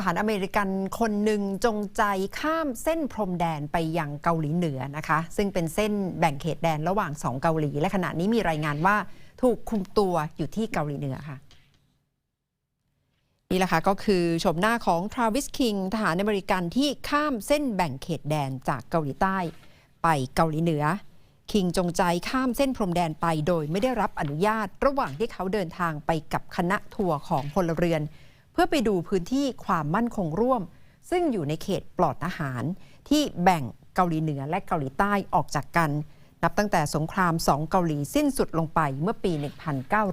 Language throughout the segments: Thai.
ทหารอเมริกันคนหนึ่งจงใจข้ามเส้นพรมแดนไปยังเกาหลีเหนือนะคะ ซึ่งเป็นเส้นแบ่งเขตแดนระหว่างสองเกาหลี และขณะนี้มีรายงานว่าถูกคุมตัวอยู่ที่เกาหลีเหนือค่ะ นี่แหละค่ะก็คือชมหน้าของทราวิสคิงทหารอเมริกันที่ข้ามเส้นแบ่งเขตแดนจากเกาหลีใต้ ไปเกาหลีเหนือ คิงจงใจข้ามเส้นพรมแดนไปโดยไม่ได้รับอนุญาต ระหว่างที่เขาเดินทางไปกับคณะทัวร์ของพลเรือน เพื่อไปดูพื้นที่ความมั่นคงร่วม ซึ่งอยู่ในเขตปลอดอาหาร ที่แบ่งเกาหลีเหนือและเกาหลีใต้ออกจากกัน นับตั้งแต่สงครามสองเกาหลีสิ้นสุดลงไปเมื่อปี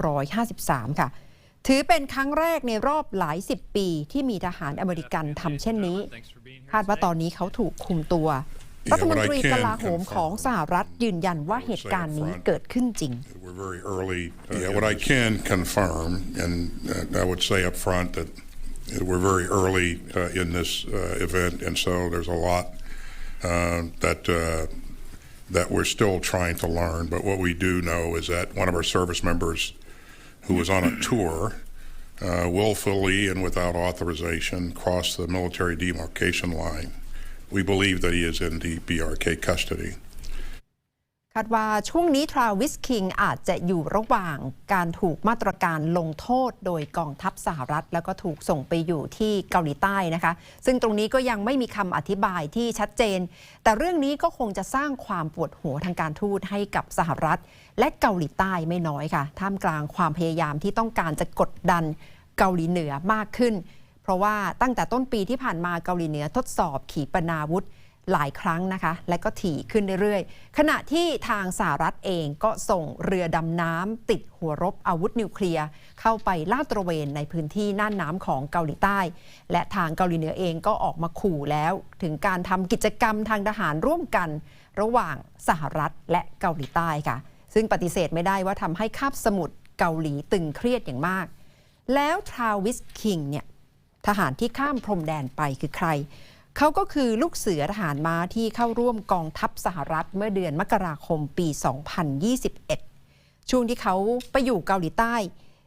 1953 ค่ะ ถือเป็นครั้งแรกในรอบหลายสิบปีที่มีทหารอเมริกันทำเช่นนี้ คาดว่าตอนนี้เขาถูกคุมตัว รัฐมนตรีกลาโหมของสหรัฐยืนยันว่าเหตุการณ์นี้เกิดขึ้นจริง We're very early. Uh, yeah, what I can confirm, and uh, I would say up front that we're very early uh, in this uh, event, and so there's a lot uh, that uh, that we're still trying to learn. But what we do know is that one of our service members, who was on a tour, uh, willfully and without authorization, crossed the military demarcation line. We believe that he is in the BRK custody. คาดว่าช่วงนี้ทราวิสคิงอาจจะอยู่ระหว่างการถูกมาตรการลงโทษโดยกองทัพสหรัฐ แล้วก็ถูกส่งไปอยู่ที่เกาหลีใต้นะคะ ซึ่งตรงนี้ก็ยังไม่มีคำอธิบายที่ชัดเจน แต่เรื่องนี้ก็คงจะสร้างความปวดหัวทางการทูตให้กับสหรัฐ และเกาหลีใต้ไม่น้อยค่ะ ท่ามกลางความพยายามที่ต้องการจะกดดันเกาหลีเหนือมากขึ้น เพราะว่าตั้งแต่ต้นปีที่ผ่านมาเกาหลีเหนือทดสอบขีปนาวุธหลายครั้งนะคะ และก็ถี่ขึ้นเรื่อยๆ ขณะที่ทางสหรัฐเองก็ส่งเรือดำน้ำติดหัวรบอาวุธนิวเคลียร์ เข้าไปลาดตระเวนในพื้นที่น่านน้ำของเกาหลีใต้ และทางเกาหลีเหนือเองก็ออกมาขู่แล้ว ถึงการทำกิจกรรมทางทหารร่วมกัน ระหว่างสหรัฐและเกาหลีใต้ค่ะ ซึ่งปฏิเสธไม่ได้ว่าทำให้คาบสมุทรเกาหลีตึงเครียดอย่างมาก แล้วทราวิสคิงเนี่ย ทหารที่ข้ามพรมแดนไปคือใคร เขาก็คือลูกเสือทหารม้าที่เข้าร่วมกองทัพสหรัฐเมื่อเดือนมกราคมปี 2021 ช่วงที่เขาไปอยู่เกาหลีใต้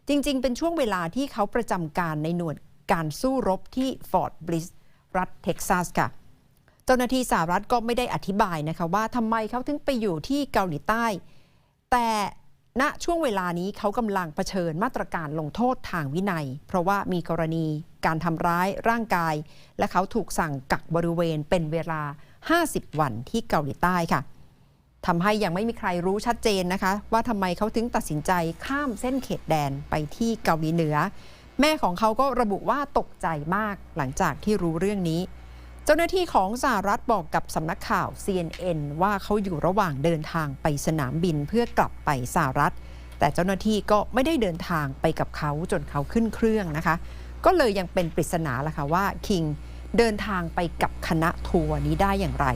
จริง ๆ เป็นช่วงเวลาที่เขาประจำการในหน่วยการสู้รบที่ฟอร์ดบลิสรัฐเท็กซัสค่ะเจ้าหน้าที่สหรัฐก็ไม่ได้อธิบายนะคะว่าทำไมเขาถึงไปอยู่ที่เกาหลีใต้ แต่ ณช่วงเวลานี้เขากำลังเผชิญมาตรการลงโทษทางวินัย เพราะว่ามีกรณีการทำร้ายร่างกาย และเขาถูกสั่งกักบริเวณเป็นเวลา 50 วันที่เกาหลีใต้ค่ะทำให้ยังไม่มีใครรู้ชัดเจนนะคะ ว่าทำไมเขาถึงตัดสินใจข้ามเส้นเขตแดนไปที่เกาหลีเหนือ แม่ของเขาก็ระบุว่าตกใจมากหลังจากที่รู้เรื่องนี้ เจ้าหน้าที่ของสหรัฐบอกกับสำนักข่าว CNN ว่าเขาอยู่ระหว่างเดินทางไปสนามบินเพื่อกลับไปสหรัฐ แต่เจ้าหน้าที่ก็ไม่ได้เดินทางไปกับเขาจนเขาขึ้นเครื่องนะคะ ก็เลยยังเป็นปริศนาล่ะค่ะว่าคิงเดินทางไปกับคณะทัวร์นี้ได้อย่างไร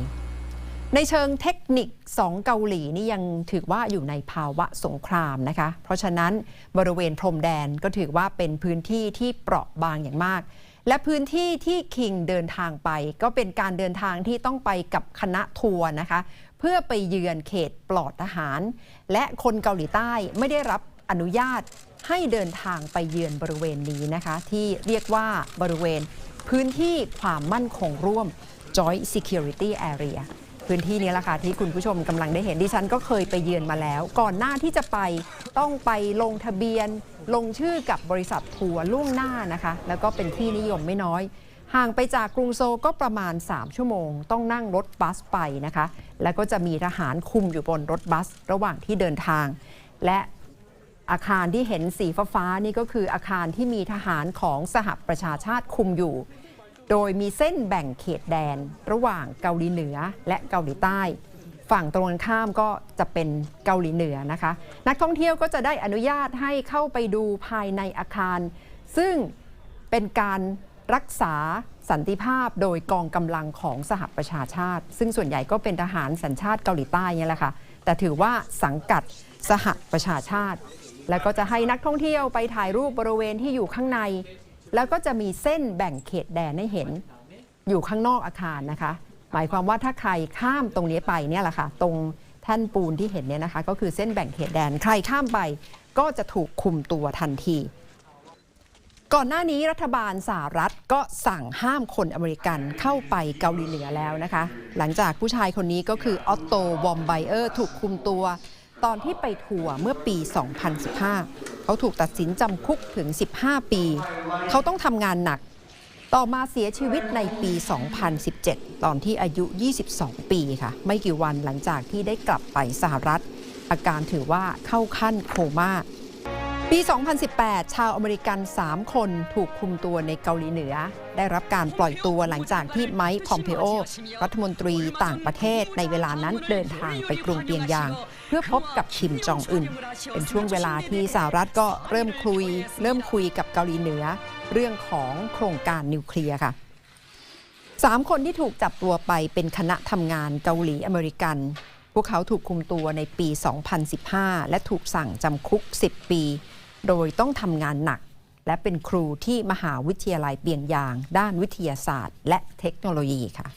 ในเชิงเทคนิคสองเกาหลีนี่ยังถือว่าอยู่ในภาวะสงครามนะคะ เพราะฉะนั้นบริเวณพรมแดนก็ถือว่าเป็นพื้นที่ที่เปราะบางอย่างมาก และพื้นที่ที่คิงเดินทางไป ก็เป็นการเดินทางที่ต้องไปกับคณะทัวร์นะคะ เพื่อไปเยือนเขตปลอดทหาร และคนเกาหลีใต้ไม่ได้รับอนุญาตให้เดินทางไปเยือนบริเวณนี้นะคะ ที่เรียกว่าบริเวณพื้นที่ความมั่นคงร่วม Joint Security Area พื้นที่นี้แหละค่ะที่คุณผู้ชมกำลังได้เห็นดิฉันก็เคยไปเยือนมาแล้ว ก่อนหน้าที่จะไปต้องไปลงทะเบียน ลงชื่อกับบริษัททัวร์ล่วงหน้านะคะ แล้วก็เป็นที่นิยมไม่น้อย ห่างไปจากกรุงโซลก็ประมาณ 3 ชั่วโมง ต้องนั่งรถบัสไปนะคะ แล้วก็จะมีทหารคุมอยู่บนรถบัสระหว่างที่เดินทาง และอาคารที่เห็นสีฟ้าๆนี่ก็คืออาคารที่มีทหารของสหประชาชาติคุมอยู่ โดยมีเส้นแบ่งเขตแดนระหว่างเกาหลีเหนือและเกาหลีใต้ ฝั่งตรงกันข้ามก็จะเป็นเกาหลีเหนือนะคะ นักท่องเที่ยวก็จะได้อนุญาตให้เข้าไปดูภายในอาคาร ซึ่งเป็นการรักษาสันติภาพโดยกองกำลังของสหประชาชาติ ซึ่งส่วนใหญ่ก็เป็นทหารสัญชาติเกาหลีใต้เนี่ยแหละค่ะ แต่ถือว่าสังกัดสหประชาชาติ แล้วก็จะให้นักท่องเที่ยวไปถ่ายรูปบริเวณที่อยู่ข้างใน แล้วก็จะมีเส้นแบ่งเขตแดนให้เห็นอยู่ข้างนอกอาคารนะคะ หมายความว่าถ้าใครข้ามตรงนี้ไปเนี่ยแหละค่ะ ตรงแท่นปูนที่เห็นเนี่ยนะคะ ก็คือเส้นแบ่งเขตแดน ใครข้ามไปก็จะถูกคุมตัวทันที ก่อนหน้านี้รัฐบาลสหรัฐก็สั่งห้ามคนอเมริกันเข้าไปเกาหลีเหนือแล้วนะคะ หลังจากผู้ชายคนนี้ก็คือออตโตวอมไบเออร์ถูกคุมตัว ตอนที่ไปทัวร์เมื่อปี 2015 เขาถูกตัดสินจำคุกถึง 15 ปี เขาต้องทำงานหนัก ต่อมาเสียชีวิตในปี 2017 ตอนที่อายุ 22 ปีค่ะ ไม่กี่วันหลังจากที่ได้กลับไปสหรัฐ อาการถือว่าเข้าขั้นโคม่า ปี 2018 ชาวอเมริกัน 3 คนถูกคุมตัวในเกาหลีเหนือ ได้รับการปล่อยตัวหลังจากที่ไมค์พอมเพโอ รัฐมนตรีต่างประเทศในเวลานั้นเดินทางไปกรุงเปียงยาง เพื่อพบกับคิมจองอึน เป็นช่วงเวลาที่สหรัฐก็เริ่มคุย เริ่มคุยกับเกาหลีเหนือ เรื่องของโครงการนิวเคลียร์ค่ะสามคนที่ถูกจับตัวไปเป็นคณะทำงานเกาหลีอเมริกัน พวกเขาถูกคุมตัวในปี 2015 และถูกสั่งจำคุก 10 ปี โดยต้องทำงานหนัก และเป็นครูที่มหาวิทยาลัยเปียงยาง ด้านวิทยาศาสตร์ และเทคโนโลยีค่ะ